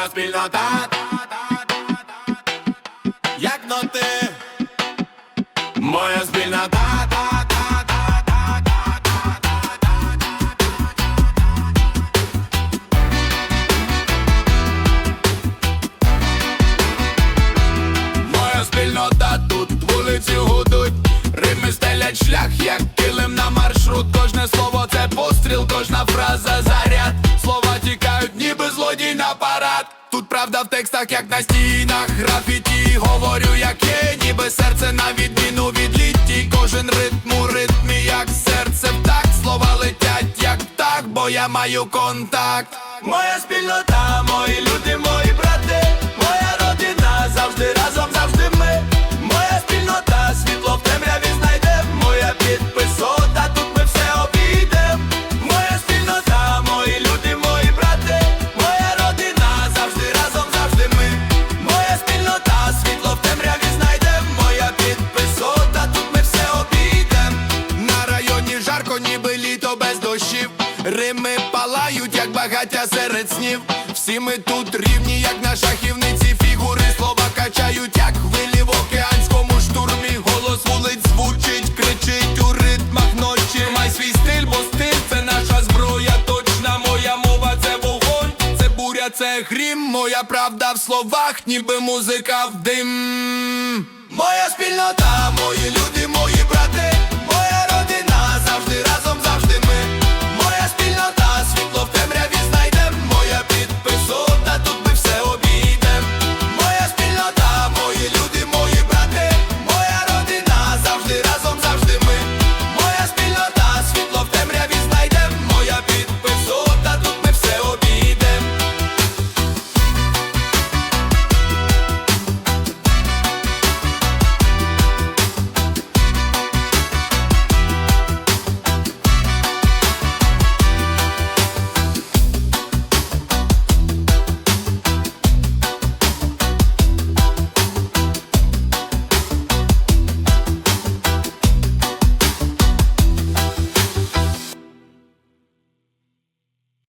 Моя спільнота, як ноти, моя спільнота. Моя спільнота тут вулиці гудуть, рими стелять шлях, як килим на маршрут. Кожне слово це постріл, кожна фраза заряд. Правда в текстах, як на стінах, графіті говорю, як є, ніби серце на відміну від літті. Кожен ритм у ритмі, як серце так слова летять, як так, бо я маю контакт. Моя спільнота, мої люди, мої багаття серед снів. Всі ми тут рівні, як на шахівниці фігури. Слова качають, як хвилі в океанському штурмі. Голос вулиць звучить, кричить у ритмах ночі. Май свій стиль, бо стиль це наша зброя. Точна моя мова, це вогонь, це буря, це грім. Моя правда в словах, ніби музика в дим. Моя спільнота, мої люди,